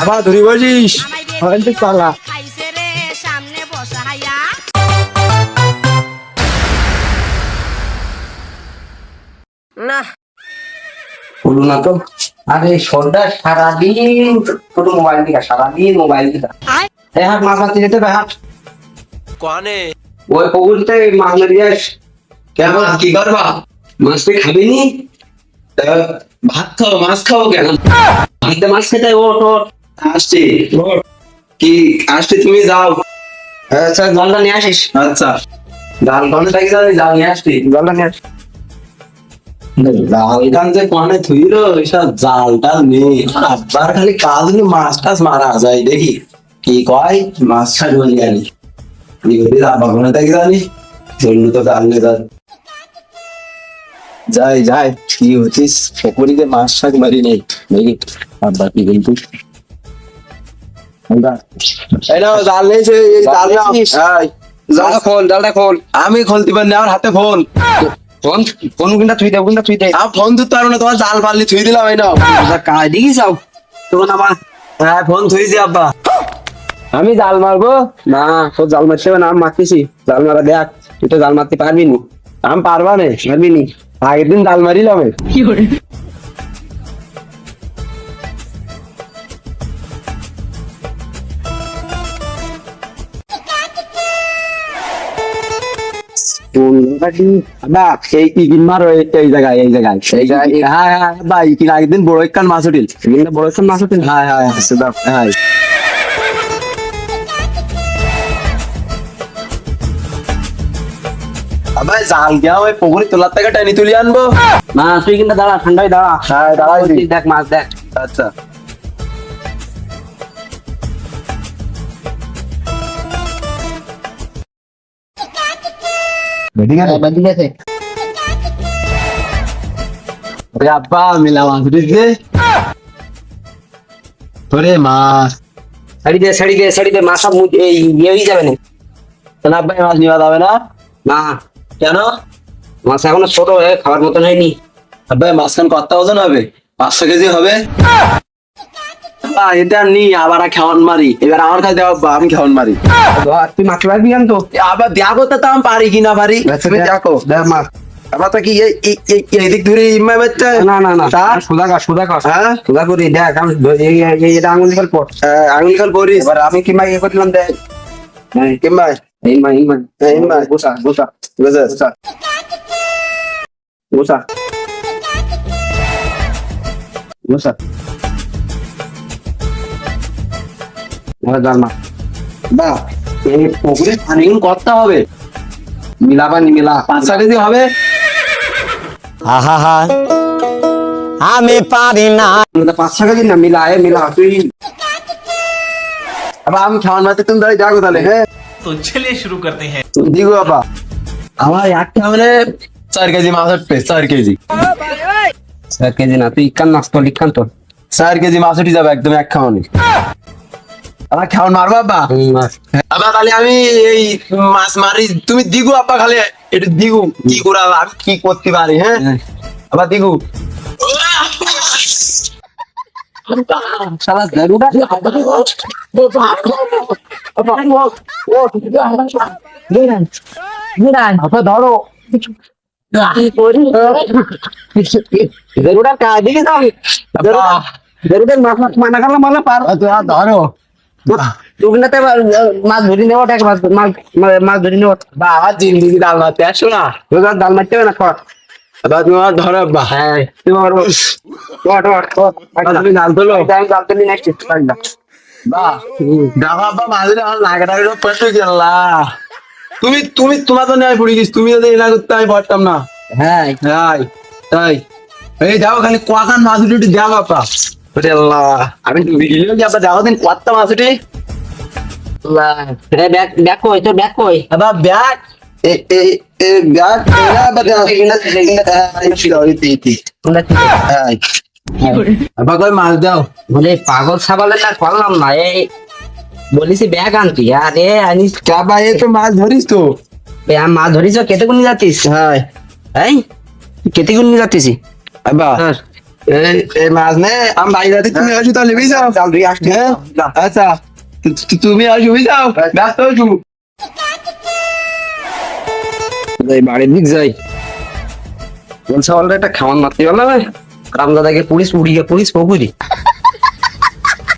আবার ধরি বসিস। হয়তো চালা খাইছে রে সামনে বসা হাইয়া। না। বলুন না তো। আরে সন্ধ্যা সারাদিন ছোট মোবাইল দিকা সারাদিন মোবাইল দিকা আয়। মাছ মারতে যেতে ভাই হাট। ওই পুকুরতে মাছ মারি যাস। কেন কি করবা? মাছ তুই খাবি নি। ভাত খাও মাছ খাও কেন? ভাইতে মাছ খেতে ওঠ ওঠ। আসছি। কি? আসছি তুমি যাও। আচ্ছা জলটা নিয়ে আসিস? আচ্ছা। ডাল থাকি যাও নিয়ে আসছি। জলটা নিয়ে আসিস জাল যে কোয়ানে থুইল এসব জাল নেই। আবার খালি কাজ হলে মাছ টাছ মারা যায় দেখি। কি কয়? মাছ ছাড় বলি জানি থাকি জন্য তো জাল নিয়ে যান যাই যাই কি হচ্ছিস মাছ শাক মারি নেই। দেখি আবার কি কিন্তু খোল আমি খুলতে পারি আমার হাতে ফোন। ফোন ফোন কোনটা তুই দে কোনটা তুই দে। আমি ফোন ধরতে পারব না তোমার জাল পারলি থুই দিলাম এই নাও। কাজ দিকে যাও। তখন আমার হ্যাঁ ফোন আব্বা। আমি জাল মারবো? না তোর জাল মারতে না আমি মারতেছি। জাল মারা দেখ তুই তো জাল মারতে পারবি নি। আমি পারবা নে পারবি নি। আগের দিন জাল মারিলাম। কোনটা কি? না, এই ইগিন মারো এই এই জায়গায় এই জায়গায়। এই জায়গায় হ্যাঁ হ্যাঁ ভাই কি আগের দিন বড় একখান মাছ উঠিল। বড় একখান মাছ উঠিল। হ্যাঁ হ্যাঁ হ্যাঁ সেটা হ্যাঁ। জাল গিয়া ওই পুকুরি তোলার থেকে টানি তুলি আনব। না তুই কিন্তু দাঁড়া ঠান্ডায় দাঁড়া। হ্যাঁ দাঁড়াই দেখ মাছ দেখ। আচ্ছা। ঠিক মাছ উঠেছে ওরে দে দে মাছ সব এই ইয়ে যাবে না তাহলে আব্বা মাছ নিবা যাবে না। না কেন? মাছ এখনও ছোট হয়ে খাবার মতন হয়নি। আব্বা এই মাছ খান কত ওজন হবে? পাঁচশো কেজি হবে। আব্বা, এটা নি আবার খেওয়ান মারি। এবার আমার কাছে দেওয়া আব্বা, আমি খেওয়ান মারি। তুই মাছ পারবি কেন তো? আবার দেখো তো আমি পারি কিনা পারি। তুমি দেখো দেখ। মাছ আবার কি ধরে বাচ্চা? না না না? সোজা কর সোজা কর। হ্যাঁ? সোজা করি দেখ আমি এটা আঙুল নিকাল পর। হ্যাঁ, আঙুল এবার আমি কিংবা ইয়ে করলাম দেখ। হ্যাঁ, কিংবা এই মা এই মা এই মা। বসা। বসা। বুঝেছ বসা বসা বসা এবার জাল মাছ বা এই পুকুরে পানি করতে হবে মিলা পানি মিলা পাঁচ ছ কেজি হবে আহা আমি পারি না আমাদের পাঁচ টাকা দিন না মিলা এ মিলা তুই আবার আমি খাওয়ান মারতে তুমি দাঁড়িয়ে যাবো তাহলে হ্যাঁ तो चलिए शुरू करते हैं দিগো বাবা আমার একটা মানে চার কেজি মাছ উঠবে চার কেজি এক কেজি না তুই ইকান নাচ তো লিখান তো চার কেজি মাছ উঠে যাবে একদম এক খাওয়ানি আমার খাওয়ান মারবো আব্বা আবার খালি আমি এই মাছ মারি। তুমি দিগু আব্বা খালি একটু দিগু। কি করে আমি কি করতে পারি হ্যাঁ? আবার দিগু। সারা দেরুটা ধরো। দেরুটা কাজ দিকে যাও দেরুটা মাছ মাছ মানা করলে মানে পার। তুই আর ধরো। ওখানে মাছ ধরি টাকা মাছ ধরি নেওয়া বা আমার জিন্দিগি ডাল মারতে আসো না। ডাল মারতে হবে না? তুমি ধরো আব্বা হ্যাঁ। জাল তোলো। আমি তুলি নেক্সট তুমি তুমি তোমার তো নেয় পড়ে গেছি তুমি যদি না করতে আমি পারতাম না। হ্যাঁ। তাই এই। যাও খালি উঠে উঠে যাও আল্লাহ আমি ভিডিও কি আপা যাও দিন কোয়াত্তা মাছ ব্যাগ কই তোর ব্যাগ কই? আবার ব্যাগ। আবার দাও। বলে পাগল ছাগলের না করলাম না এই বলিছি ব্যাগ আনতি আরে আনিস কাবা এ তো মাছ ধরিস তো। মাছ ধরিস কেতে গুনি যাতিস? হ্যাঁ। কেতে গুনি যাতিস আবা। হ্যাঁ। এই মাছ নে আমি বাইরে তুমি আসো তাহলে বুঝছ? হ্যাঁ? আচ্ছা তু- তু- তুমি আসো বুঝছ? ব্যস্ত আছো? যাই বাড়ির দিক যাই। বলছে অলরেডি একটা খাওয়ান মারতে পারলাম রামদাদাকে পুলিশ উড়িয়ে পুলিশ পুকুরি।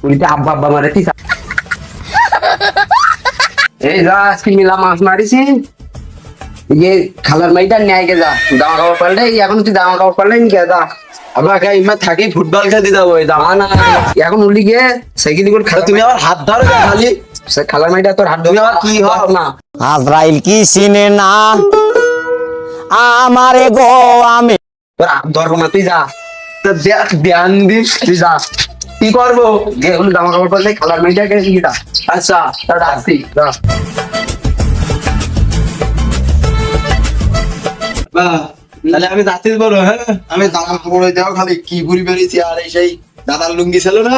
পুরিতে আব্বা আব্বা মারে এই যা আজকে মিলা মাছ মারিছি। ইয়ে খালার মাইটা ন্যায় গে যা জামা কাপড় পাল্টাই এখন তুই জামা কাপড় পাল্টাই নি গে যা আবার খাই মা থাকি ফুটবল খেলতে যাব এই দাম না না এখন উলি গিয়ে সাইকেল করে খালা তুমি আমার হাত ধরো না খালি সে খালার মাইটা তোর হাত তুমি আবার কি হও? না আজরাইল কি চিনে না আমারে গো আমি তোর হাত ধরবো না তুই যা তো দে- ধ্যান দিস তুই যা কি করব গে হলো জামা কাপড় পাল্টাই খালার মাইটা গে যা আচ্ছা তোর আসছি তাহলে আমি যাচ্ছি বলো হ্যাঁ? আমি দাদা খবর দেওয়া খালি কি ঘুরি বেরিয়েছি আর এই সেই দাদার লুঙ্গি ছিল না?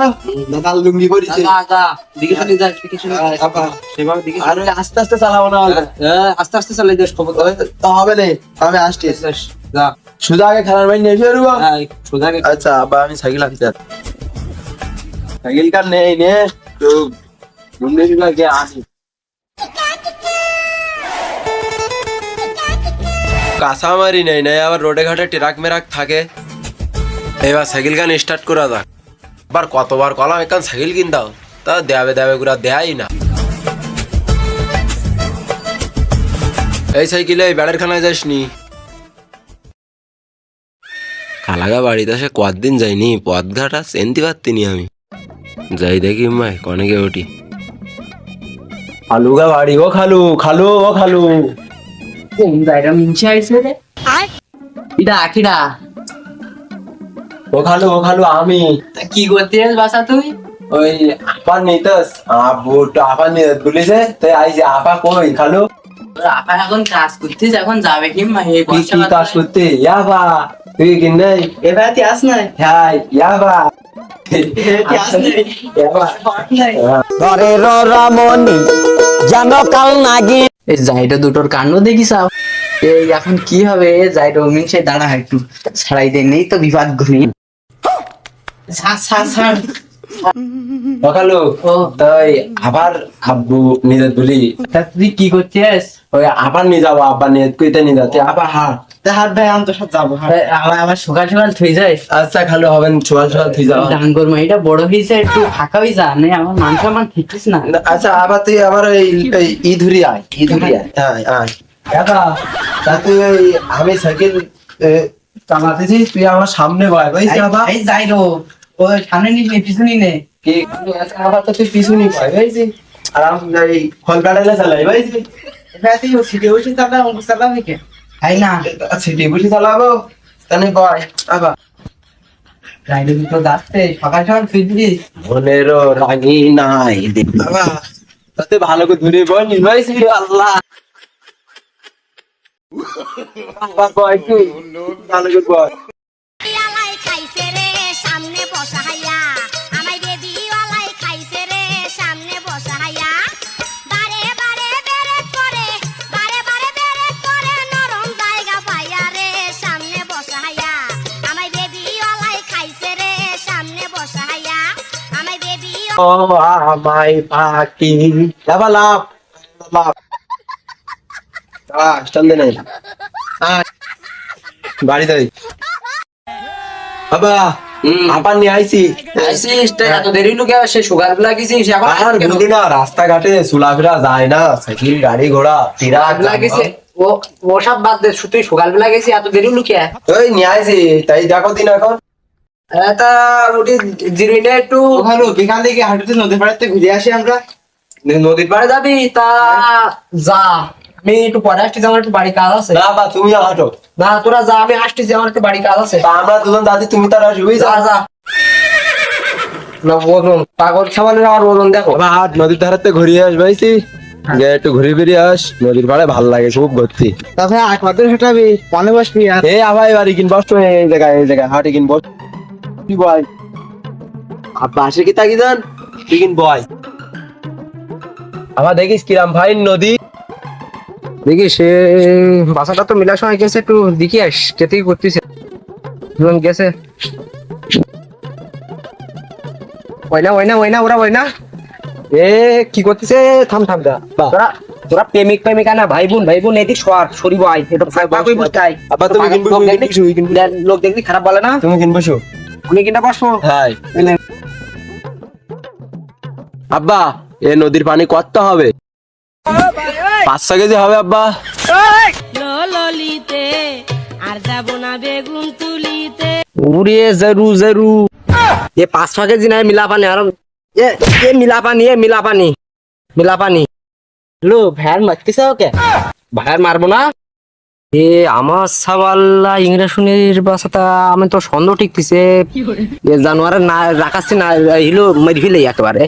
দাদার লুঙ্গি পরেছি। যা যা দিকে চলে যা দিকে চলে যা। আবার সেভাবে দিকে আর আস্তে আস্তে চালাবো না হ্যাঁ, আস্তে আস্তে চালাই দেশ খবর তা হবে না আমি আসছি। যা। শুধু আগে খেলার বাইরে নিয়ে এসে দেবো। হ্যাঁ সোজা গে- আচ্ছা আবার আমি সাইকেল আসছি সাইকেল কার নেই নে। তো শুনে গিয়ে আসি কাঁচামারি নেই, নাই, আবার রোডে ঘাটে ট্রাক মেরাক থাকে। এবার সাইকেল গান স্টার্ট করা যাক। আবার কতবার কলাম এখান সাইকেল কিন দাও। তা দেবে দেবে করে দেয়াই না। এই সাইকেলে এই ব্যাড়ের খানায় যাসনি? কালাগা বাড়িতে সে কদিন যাইনি? পথঘাট চেনতে পারতিনি আমি। যাই দেখি মাই কনেকে উঠি খালু গা বাড়ি ও খালু খালু ও খালু। কিডা ও খালু ও খালু আমি। তা কি করতেছিস বাসা তুই? ওই আপা নিতস। আবু তো আপা নিত বলিছে তাই আইছে আপা কই খালু? আপা এখন কাজ করছিস এখন যাবে কি মা? এই কি কি কাজ করতে? ইয়াবা তুই কি নাই? তুই আস হ্যাঁ ইয়াবা ইয়াবা ঘরের রমণী যেন কাল নাগি এই জাইটা দুটোর কাণ্ড দেখি সাও এই এখন কি হবে? জাইডো মিংসে দাঁড়া একটু। ছাড়াই দে নেই তো বিবাদ ছাড় ও। তাই আবার আব্বু নিজের বলি। তুই কি করছিস? ওই আবার নিয়ে যাব আব্বা নিয়ে কইতে নিয়ে যাতে আবার হ্যাঁ হাত ভাই আমি সাথে যাব আবার সকাল সকাল থই যাস আচ্ছা খালু হবেন তুই যাও। ডাঙ্গর মাইটা বড় হয়েছে একটু ফাঁকা হয়ে যা নে আমার মান সম্মান ঠিকছিস না। আচ্ছা আবার তুই আবার ওই ওই ইধুরি আয় ইধুরি আয়। আয় আয়। দাদা তা তুই ওই আমি সাইকেল চালাতেছি তুই আমার সামনে বয় এই যাই রো ও সামনে নিস নে পিছনে নে। কি? আচ্ছা আবার তো তুই পিছুনি বয় আর আমি এই ফল কাটালে চালাই এবার তুই সিটে বসে চালা অঙ্ক চালাবি কে তাই না? সিটি বুঝি চালাবো? তাহলে বয় আবার। রাইডে দুটো যাচ্ছে সকাল সকাল ফিরছিস মনেরও রাগি নাই বাবা। তাতে ভালো করে ধরে বল নিবাইছি আল্লাহ। বাবা তুই? ভালো করে বয় ও আমায় পাখি এত দেরি সে সুগার লাগিয়েছিস এখন আর বুঝি না রাস্তাঘাটে চুলাফেরা যায় না সাইকেল গাড়ি ঘোড়া তিরাক লাগিয়েছে ও ওসব বাদ দে তুই সকালবেলা গেছি, এত দেরি লুকিয়ে ওই নিয়ে তাই দেখো দিন এখন। জিরুইনে একটু ভালো বিকাল থেকে হাঁটুতে নদী পাড়াতে ঘুরে আসি আমরা। নদীর পাড়ে যাবি? তা যা আমি একটু পরে আমার একটু বাড়ি কাজ আছে। না বা তুমি হাঁটো। না তোরা যা আমি আসতেছি আমার একটু বাড়ি কাজ আছে। আমরা দুজন দাদি তুমি তারা শুই যা যা। না ওজন পাগল সামানের আমার ওজন দেখো। বাবা হাট নদীর ধারাতে ঘুরিয়ে আস ভাইছি। গিয়ে একটু ঘুরে বেরিয়ে আস নদীর পাড়ে ভালো লাগে খুব ভর্তি তারপরে আট মাত্র হেঁটাবি পানে বসবি আর এই আবার বাড়ি কিন বস এই জায়গায় এই জায়গায় হাটে কিন বস কি বয় আব্বা আসে কি তাকি যান বয় আবার দেখিস কিরাম ভাই নদী। দেখি সে বাসাটা তো মিলার সময় গেছে একটু দেখি আস কেতে কি করতেছে দুজন গেছে। ওই না ওই না ওই না ওরা ওই না এ কি করতেছে? থাম থাম দা। তোরা তোরা প্রেমিক প্রেমিকা না ভাই বোন ভাই বোন এদিক সর সরিব আই এটা বুঝতাই আব্বা, তুমি কিনবো, লোক দেখলি খারাপ বলে না? তুমি কিনবো আব্বা এ নদীর পানি কত হবে? পাঁচশো কেজি হবে আব্বা। ললিতে আর না বেগুন তুলিতে। উড়িয়ে জরু জরু। এ কেজি নাই মিলা পানি আর এ মিলা পানি এ মিলা পানি মিলা পানি লো ভ্যার মারতেছে ওকে। ভ্যার মারবো না। এ আমার সাবাল্লা ইংরেজ শুনির বাসাটা আমি তো সন্দেহ ঠিকতিছে এ জানোয়ারে না রাখাছি না হিলো মেরি ফেলে একেবারে